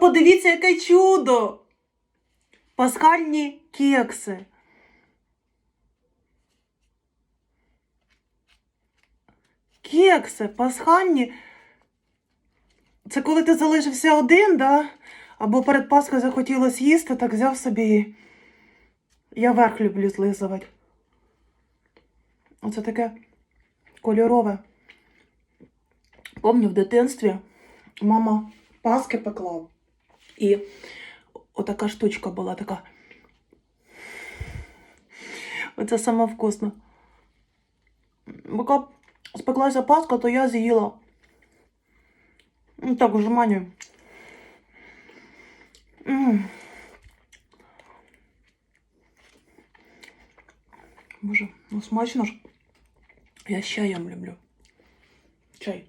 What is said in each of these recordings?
Подивіться, яке чудо! Пасхальні кекси. Кекси, пасхальні. Це коли ти залишився один, да? Або перед Пасхою захотілося їсти, так взяв собі. Я верх люблю злизувати. Оце таке кольорове. Помню, в дитинстві мама паски пекла. І отака штучка була така. Оце саме вкусно. Поки спеклася паска, то я з'їла. Ну, Так, жманю. М. Боже, ну смачно ж. Я з чаєм люблю. Чай.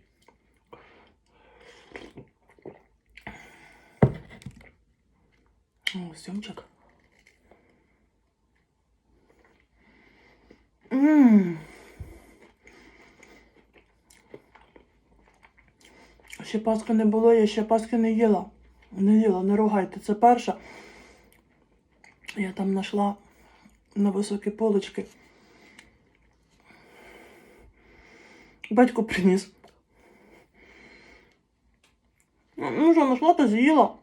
Сьомчик. Ммм. Ще паски не було, я ще паски не їла. Не їла, не ругайте. Це перша. Я там знайшла на високі полочки. Батько приніс. Ну що, знайшла, то з'їла.